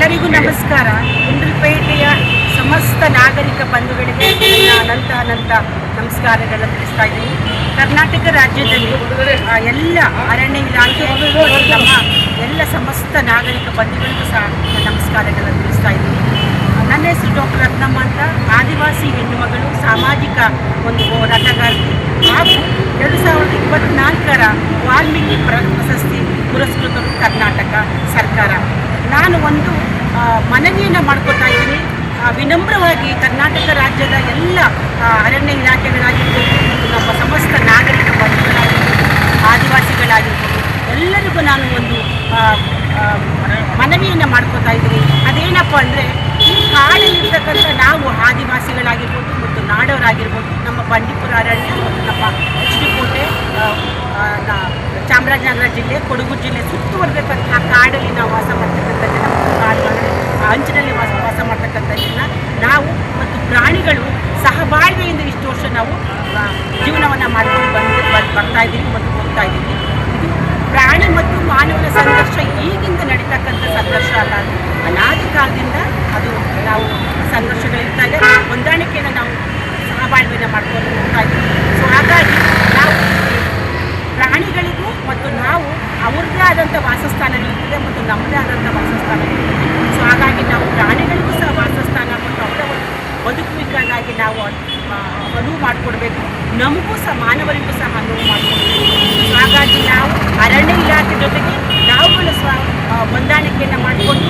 ಎಲ್ಲರಿಗೂ ನಮಸ್ಕಾರ. ಗುಂಡ್ಲುಪೇಟೆಯ ಸಮಸ್ತ ನಾಗರಿಕ ಬಂಧುಗಳಿಗೆ ಅನಂತ ಅನಂತ ನಮಸ್ಕಾರಗಳನ್ನು ತಿಳಿಸ್ತಾ ಇದ್ದೀನಿ. ಕರ್ನಾಟಕ ರಾಜ್ಯದಲ್ಲಿ ಎಲ್ಲ ಅರಣ್ಯ ಇಲಾಖೆ, ನಮ್ಮ ಎಲ್ಲ ಸಮಸ್ತ ನಾಗರಿಕ ಬಂಧುಗಳಿಗೂ ಸಹ ನಮಸ್ಕಾರಗಳನ್ನು ತಿಳಿಸ್ತಾ ಇದ್ದೀನಿ. ನನ್ನ ಹೆಸರು ಡಾಕ್ಟರ್ ರತ್ನಮ್ಮ ಅಂತ. ಆದಿವಾಸಿ ಹೆಣ್ಣುಮಗಳು, ಸಾಮಾಜಿಕ ಒಂದು ಹೋರಾಟಗಾರ್ತಿ ಹಾಗೂ ಎರಡು ಸಾವಿರದ ಇಪ್ಪತ್ನಾಲ್ಕರ ವಾಲ್ಮೀಕಿ ಪ್ರ, ಪ್ರಶಸ್ತಿ ಪುರಸ್ಕೃತರು ಕರ್ನಾಟಕ ಸರ್ಕಾರ. ನಾನು ಒಂದು ಮನವಿಯನ್ನು ಮಾಡ್ಕೊತಾ ಇದ್ದೀನಿ. ವಿನಮ್ರವಾಗಿ ಕರ್ನಾಟಕ ರಾಜ್ಯದ ಎಲ್ಲ ಅರಣ್ಯ ಇಲಾಖೆಗಳಾಗಿರ್ಬೋದು ನಮ್ಮ ಸಮಸ್ತ ನಾಗರಿಕ ಬಂಧುಗಳಾಗಿರ್ಬೋದು ಆದಿವಾಸಿಗಳಾಗಿರ್ಬೋದು, ಎಲ್ಲರಿಗೂ ನಾನು ಒಂದು ಮನವಿಯನ್ನು ಮಾಡ್ಕೊತಾ ಇದ್ದೀನಿ. ಅದೇನಪ್ಪ ಅಂದರೆ, ಈ ಕಾಡಲ್ಲಿರ್ತಕ್ಕಂಥ ನಾವು ಆದಿವಾಸಿಗಳಾಗಿರ್ಬೋದು, ಮತ್ತು ನಾಡವರಾಗಿರ್ಬೋದು, ನಮ್ಮ ಬಂಡೀಪುರ ಅರಣ್ಯ, ಮತ್ತು ನಮ್ಮ ಎಚ್ ಡಿ ಕೋಟೆ ಚಾಮರಾಜನಗರ ಜಿಲ್ಲೆ, ಕೊಡಗು ಜಿಲ್ಲೆ ಸುತ್ತುವರೆದಕ್ಕಂಥ ಕಾಡಲ್ಲಿ ನಾವು ವಾಸ ಮಾಡ್ತಕ್ಕಂಥ ಜನ ಮತ್ತು ಕಾಡು ಆ ಅಂಚಿನಲ್ಲಿ ವಾಸ ವಾಸ ಮಾಡ್ತಕ್ಕಂಥ ಜನ. ನಾವು ಮತ್ತು ಪ್ರಾಣಿಗಳು ಸಹಬಾಳ್ವೆಯಿಂದ ಇಷ್ಟು ವರ್ಷ ನಾವು ಜೀವನವನ್ನು ಮಾಡ್ಕೊಂಡು ಬಂದು ಬರ್- ಬರ್ತಾ ಇದ್ದೀವಿ ಮತ್ತು ಹೋಗ್ತಾ ಇದ್ದೀವಿ. ಇದು ಪ್ರಾಣಿ ಮತ್ತು ಮಾನವನ ಸಂಘರ್ಷ ಈಗಿಂದ ನಡೀತಕ್ಕಂಥ ಸಂಘರ್ಷ ಅಲ್ಲ. ಅದು ಅನಾದಿ ಕಾಲದಿಂದ ಅದು ನಾವು ಸಂಘರ್ಷಗಳಿರ್ತಾ ಇದೆ. ಹೊಂದಾಣಿಕೆಯನ್ನು ನಾವು ಸಹಬಾಳ್ವೆಯನ್ನು ಮಾಡ್ಕೊಂಡು ಹೋಗ್ತಾ ಇದ್ದೀವಿ ಸೊ ಹಾಗಾಗಿ ನಾವು ಪ್ರಾಣಿಗಳಿಗೂ ಮತ್ತು ನಾವು ಆದಂಥ ವಾಸಸ್ಥಾನಗಳಿರ್ತದೆ ಮತ್ತು ನಮ್ಮದೇ ಆದಂಥ ವಾಸಸ್ಥಾನಗಳಿರ್ತದೆ ಸೊ ಹಾಗಾಗಿ ನಾವು ಪ್ರಾಣಿಗಳಿಗೂ ಸಹ ವಾಸಸ್ಥಾನ ಮತ್ತು ಅವರ ಒಂದು ಬದುಕುವಿಕೆಗಾಗಿ ನಾವು ಅನುವು ಮಾಡಿಕೊಡ್ಬೇಕು. ನಮಗೂ ಸಹ ಮಾನವರಿಗೂ ಸಹ ಅನುವು ಮಾಡಿಕೊಡ್ಬೇಕು. ಹಾಗಾಗಿ ನಾವು ಅರಣ್ಯ ಇಲಾಖೆ ಜೊತೆಗೆ ನಾವುಗಳು ಆ, ಹೊಂದಾಣಿಕೆಯನ್ನು ಮಾಡಿಕೊಂಡು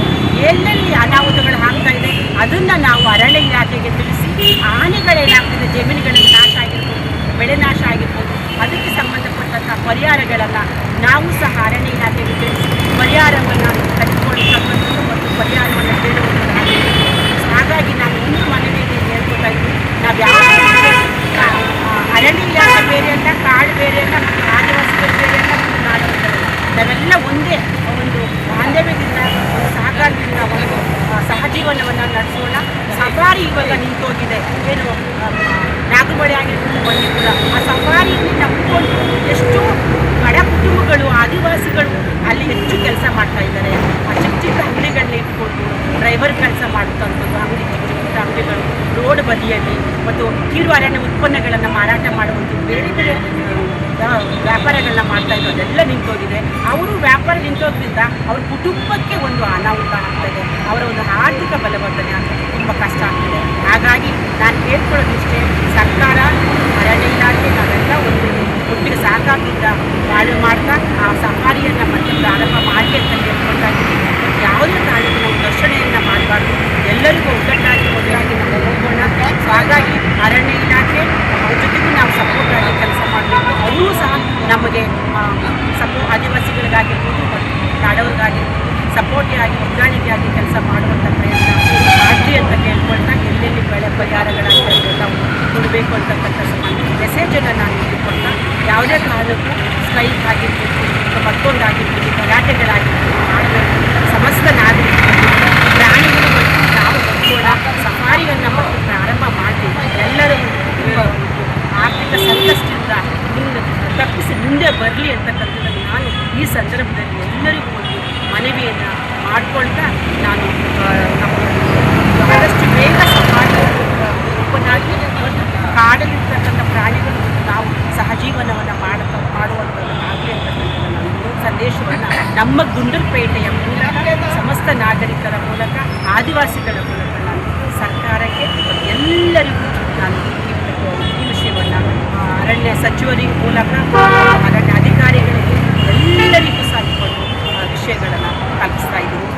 ಎಲ್ಲೆಲ್ಲಿ ಅನಾಹುತಗಳು ಆಗ್ತಾ ಇದೆ ಅದನ್ನು ನಾವು ಅರಣ್ಯ ಇಲಾಖೆಗೆ ತಿಳಿಸಿ ಹಾನಿಗಳೇನಾಗ್ತಿದೆ ಜಮೀನುಗಳಲ್ಲಿ ನಾಶ ಆಗಿರ್ಬೋದು ಬೆಳೆ ನಾಶ ಆಗಿರ್ಬೋದು ಅದಕ್ಕೆ ಸಂಬಂಧಪಟ್ಟಂಥ ಪರಿಹಾರಗಳನ್ನು ನಾವು ಸಹ ಅರಣ್ಯ ಇಲಾಖೆಗೆ ಜೊತೆ ಪರಿಹಾರವನ್ನು ತೆಗೆದುಕೊಳ್ಳತಕ್ಕಂಥದ್ದು ಮತ್ತು ಪರಿಹಾರವನ್ನು ಕೇಳುವಂಥದ್ದಾಗಿದೆ ಸೊ ಹಾಗಾಗಿ ನಾನು ಒಂದು ಮನವಿಯಲ್ಲಿ ಹೇಳ್ಕೊತಾ ಇದ್ದೀನಿ. ನಾವು ಯಾವ ಅರಣ್ಯ ಇಲಾಖೆ ಬೇರೆ ಅಂತ ಕಾಡು ಬೇರೆ ಅಂತ ಮತ್ತು ಆದಿವಾಸಿಗಳು ಬೇರೆ ಅಂತ ಮತ್ತು ನಾಡು ನಾವೆಲ್ಲ ಒಂದೇ ಒಂದು ಬಾಂಧವ್ಯದಿಂದ ಸಹಕಾರದಿಂದ ಒಂದು ಸಹಜೀವನವನ್ನು ನಡೆಸೋಣ. ಸಫಾರಿ ಇವಾಗ ನಿಂತೋಗಿದೆ. ಏನು ನಾಗುಬಳಿ ಆಗಿರ್ಬೋದು ಬಂದಿದ್ದ ಆ ಸಫಾರಿಯಲ್ಲಿ ನಂಬಿಕೊಂಡು ಮತ್ತು ಕಿರು ಅರಣ್ಯ ಉತ್ಪನ್ನಗಳನ್ನು ಮಾರಾಟ ಮಾಡುವಂಥ ಬೇರೆ ಬೇರೆ ವ್ಯಾಪಾರಗಳನ್ನ ಮಾಡ್ತಾ ಇರೋದೆಲ್ಲ ಅದೆಲ್ಲ ನಿಂತೋಗಿದೆ. ಅವರು ವ್ಯಾಪಾರ ನಿಂತೋದ್ರಿಂದ ಅವ್ರ ಕುಟುಂಬಕ್ಕೆ ಒಂದು ಅನಾಹುತ ಆಗ್ತದೆ. ಅವರ ಒಂದು ಆರ್ಥಿಕ ಬಲವರ್ಧನೆ ಆಗ್ತದೆ. ತುಂಬ ಕಷ್ಟ ಆಗ್ತದೆ. ಹಾಗಾಗಿ ನಾನು ಕೇಳ್ಕೊಳ್ಳೋದಿಷ್ಟೇ ಸರ್ಕಾರ ಅರಣ್ಯ ಇಲಾಖೆ ನಾವೆಲ್ಲ ಒಂದು ಒಟ್ಟಿಗೆ ಸಹಕಾರದಿಂದ ಬಾಳು ಮಾಡ್ತಾ ಆ ಸಫಾರಿಯನ್ನು ಮತ್ತೆ ಪ್ರಾರಂಭ ಮಾಡಿ ಅಂತ ಕೇಳ್ಕೊಳ್ತಾ ಇದ್ದೀನಿ ಮತ್ತು ಯಾವುದೇ ಕಾರಣಕ್ಕೂ ಘರ್ಷಣೆಯನ್ನು ಮಾಡಬಾರ್ದು. ಎಲ್ಲರಿಗೂ ಒಗ್ಗಟ್ಟಾಗಿ ಮೊದಲಾಗಿ ನಾವು ಹೋಗೋಣ ಸೊ ಹಾಗಾಗಿ ಅರಣ್ಯ ಇಲಾಖೆ ಅವ್ರ ಜೊತೆಗೂ ನಾವು ಸಪೋರ್ಟ್ ಆಗಿ ಕೆಲಸ ಮಾಡಬೇಕು ಅವರೂ ಸಹ ನಮಗೆ ಸಪೋ ಆದಿವಾಸಿಗಳಿಗಾಗಿರ್ಬೋದು ನಾಡವ್ರಿಗಾಗಿರ್ಬೋದು ಸಪೋರ್ಟಿಯಾಗಿ ಹೊಂದಾಣಿಕೆಯಾಗಿ ಕೆಲಸ ಮಾಡುವಂಥ ಪ್ರಯತ್ನ ಮಾಡಲಿ ಅಂತ ಕೇಳ್ಕೊಳ್ತಾ ಎಲ್ಲೆಲ್ಲಿ ಬೆಳೆ ಪರಿಹಾರಗಳಾಗ್ತಾ ಇದೆ ನಾವು ಕೊಡಬೇಕು ಅಂತಕ್ಕಂಥ ಮೆಸೇಜನ್ನು ನಾನು ಇಟ್ಟುಕೊಳ್ತಾ ಯಾವುದೇ ಕಾರಣಕ್ಕೂ ಸ್ಟ್ರೈಕ್ ಆಗಿರ್ಬೋದು, ಅಥವಾ ಮತ್ತೊಂದು ಆಗಿರ್ಬೋದು ಗಲಾಟೆಗಳಾಗಿರ್ಬೋದು ಮಾಡ್ಕೊಳ್ತಾ ನಾನು ಆದಷ್ಟು ಬೇಗ ಒಬ್ಬನಾಗಿ ಕಾಡಲಿರ್ತಕ್ಕಂಥ ಪ್ರಾಣಿಗಳು ನಾವು ಸಹಜೀವನವನ್ನು ಮಾಡ ಮಾಡುವಂಥದ್ದು ಆಗಲಿ ಅಂತಕ್ಕಂಥ ಸಂದೇಶವನ್ನು ನಮ್ಮ ಗುಂಡಲ್ಪೇಟೆಯ ಮೂಲಕ, ಸಮಸ್ತ ನಾಗರಿಕರ ಮೂಲಕ, ಆದಿವಾಸಿಗಳ ಮೂಲಕ ನಾನು ಸರ್ಕಾರಕ್ಕೆ ಎಲ್ಲರಿಗೂ ನಾನು ಈ ವಿಷಯವನ್ನು ಅರಣ್ಯ ಸಚಿವರಿಗೆ ಮೂಲಕ ಅರಣ್ಯ ಅಧಿಕಾರಿಗಳಿಗೆ ಎಲ್ಲರಿಗೂ ಸಾಗಿಕೊಂಡು ವಿಷಯಗಳನ್ನು next